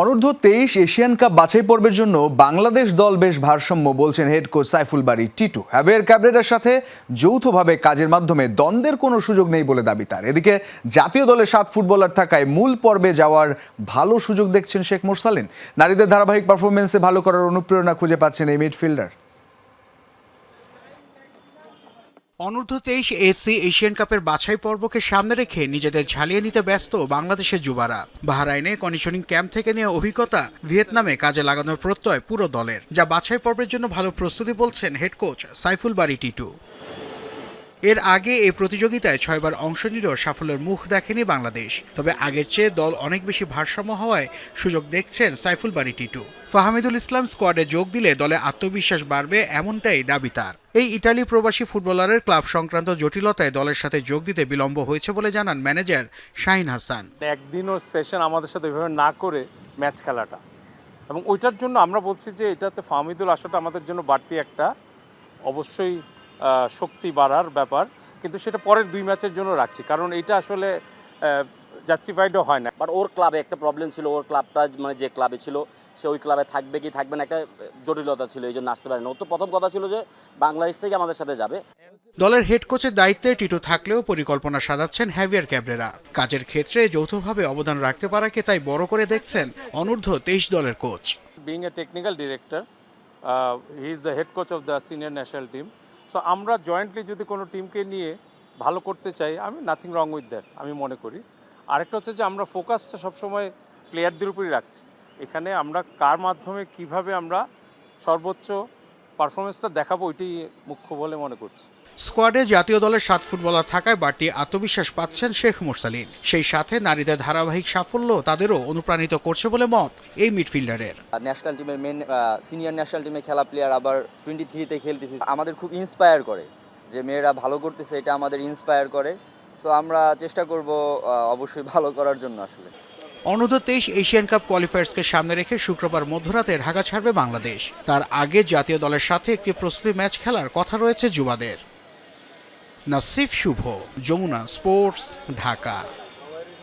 অনূর্ধ্ব তেইশ Asian cup বাছাই পর্বের জন্য বাংলাদেশ দল বেশ ভারসাম্য বলছেন হেড কোচ সাইফুল বাড়ি টিটু। হ্যাভের ক্যাবরেটার সাথে যৌথভাবে কাজের মাধ্যমে দ্বন্দ্বের কোনো সুযোগ নেই বলে দাবি তার। এদিকে জাতীয় দলে সাত ফুটবলার থাকায় মূল পর্বে যাওয়ার ভালো সুযোগ দেখছেন শেখ মোরসালিন। নারীদের ধারাবাহিক পারফরমেন্সে ভালো করার অনুপ্রেরণা খুঁজে পাচ্ছেন এই মিডফিল্ডার অনূর্ধ্ব তেইশ এফসি এশিয়ান কাপের বাছাই পর্বকে সামনে রেখে নিজেদের ঝালিয়ে নিতে ব্যস্ত বাংলাদেশের যুবারা। বাহরাইনে কন্ডিশনিং ক্যাম্প থেকে নিয়ে অভিজ্ঞতা ভিয়েতনামে কাজে লাগানোর প্রত্যয় পুরো দলের, যা বাছাই পর্বের জন্য ভালো প্রস্তুতি বলছেন হেড কোচ সাইফুল বারি টিটু। এর আগে এই প্রতিযোগিতায় ছয়বার অংশ নিলেও সাফল্যের মুখ দেখেনি বাংলাদেশ। তবে আগের চেয়ে দল অনেক বেশি ভারসাম্য হওয়ায় সুযোগ দেখছেন সাইফুল বারি টিটু। ফাহামিদুল ইসলাম স্কোয়াডে যোগ দিলে দলে আত্মবিশ্বাস বাড়বে এমনটাই দাবি তার। এই ইটালি প্রবাসী ফুটবলারের ক্লাব সংক্রান্ত জটিলতায় দলের সাথে যোগ দিতে বিলম্ব হয়েছে বলে জানান ম্যানেজার শাহিন হাসান। একদিনও সেশন আমাদের সাথে ওইভাবে না করে ম্যাচ খেলাটা। এবং ওইটার জন্য আমরা বলছি যে এটাতে ফাহমিদুল আসাটা আমাদের জন্য বাড়তি একটা অবশ্যই শক্তি বাড়ার ব্যাপার কিন্তু সেটা পরের দুই ম্যাচের জন্য রাখছি কারণ এটা আসলে জাস্টিফাইডও হয় না। বাট ওর ক্লাবে একটা প্রবলেম ছিল ওর ক্লাবটা মানে যে ক্লাবে ছিল সে ওই ক্লাবে থাকবে কি থাকবে না একটা জটিলতা ছিল এই জন্য আসতে পারে না ওর তো প্রথম কথা ছিল যে বাংলাদেশ থেকে আমাদের সাথে যাবে। দলের হেড কোচের দায়িত্বে টিটো থাকলেও পরিকল্পনা সাজাচ্ছেন হ্যাভিয়ার ক্যাবরেরা কাজের ক্ষেত্রে যৌথভাবে অবদান রাখতে পারাকে তাই বড় করে দেখছেন অনূর্ধ্ব তেইশ দলের coach being a technical director he is the head coach of the senior national team so আমরা জয়েন্টলি যদি কোনো টিমকে নিয়ে ভালো করতে চাই, আমি নাথিং রং উইথ দ্যাট আমি মনে করি। আরেকটা হচ্ছে যে, আমরা ফোকাসটা সবসময় প্লেয়ারদের উপরই রাখছি। এখানে আমরা কার মাধ্যমে, কীভাবে আমরা সর্বোচ্চ পারফরমেন্সটা দেখাবো ওইটাই মুখ্য বলে মনে করছি। স্কোয়াডে জাতীয় দলের সাত ফুটবলার থাকায় বাড়তি আত্মবিশ্বাস পাচ্ছেন শেখ মোরসালিন। সেই সাথে নারীদের ধারাবাহিক সাফল্য তাদেরও অনুপ্রাণিত করছে বলে মত এই মিডফিল্ডারের। ন্যাশনাল টিমের মেন সিনিয়র ন্যাশনাল টিমে খেলা প্লেয়ার আবার টোয়েন্টি থ্রিতে খেলতেছি। আমাদের খুব ইন্সপায়ার করে যে মেয়েরা ভালো করতেছে এটা আমাদের ইন্সপায়ার করে। সো আমরা চেষ্টা করব অবশ্যই ভালো করার জন্য আসলে। অনূর্ধ্ব তেইশ এশিয়ান কাপ কোয়ালিফায়ার্সকে সামনে রেখে শুক্রবার মধ্যরাতে ঢাকা ছাড়বে বাংলাদেশ। তার আগে জাতীয় দলের সাথে একটি প্রস্তুতি ম্যাচ খেলার কথা রয়েছে যুবাদের। নাসিফ শুভ, যমুনা স্পোর্টস, ঢাকা।